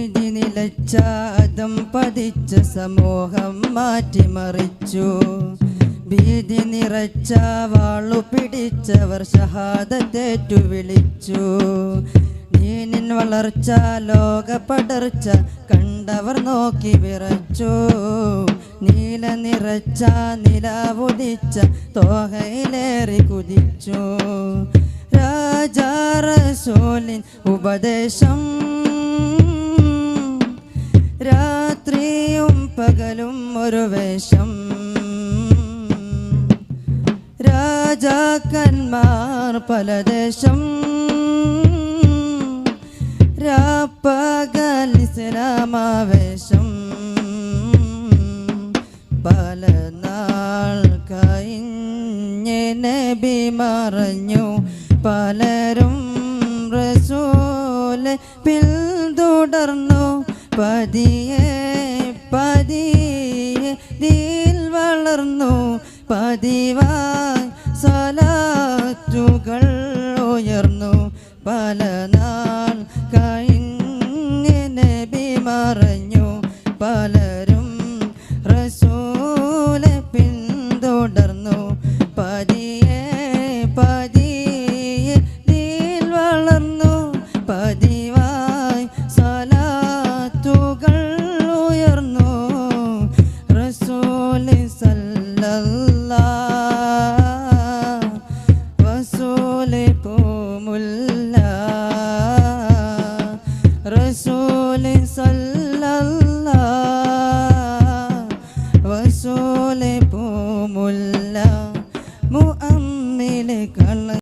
നീതി നിലച്ചാദം പതിച്ച സമൂഹം മാറ്റിമറിച്ചു. ഭീതി നിറച്ച വാളു പിടിച്ചവർ ഷഹാദത്തേറ്റു വിളിച്ചു നീനിൻ വളർച്ച ലോക പടർച്ച കണ്ടവർ നോക്കി വിറച്ചു. നീല നിറച്ച നിലാവുദിച്ച തോഹയിലേറി കുതിച്ചു. രാജാറസോലിൻ ഉപദേശം പകലും ഒരു വേഷം. രാജാക്കന്മാർ പലദേശം രാപ്പകൽ ഇസ്ലാമാവേശം പല നാൾ കഴിഞ്ഞ് ബി മറഞ്ഞു. പലരും റസൂലെ പിന്തുടർന്നു. പതിയെ പതിയെ ദിൽ വളർന്നു. പതിവായി സലാറ്റുകൾ ഉയർന്നു. പല നാൾ കഴിഞ്ഞിനെ മറഞ്ഞു. പലരും റസൂലെ പിന്തുടർന്നു. പതിയെ മുല്ല റസൂൽ സല്ലല്ല വസൂലെ പൂമുല്ല മുഅമ്മിലെ കണ്ണ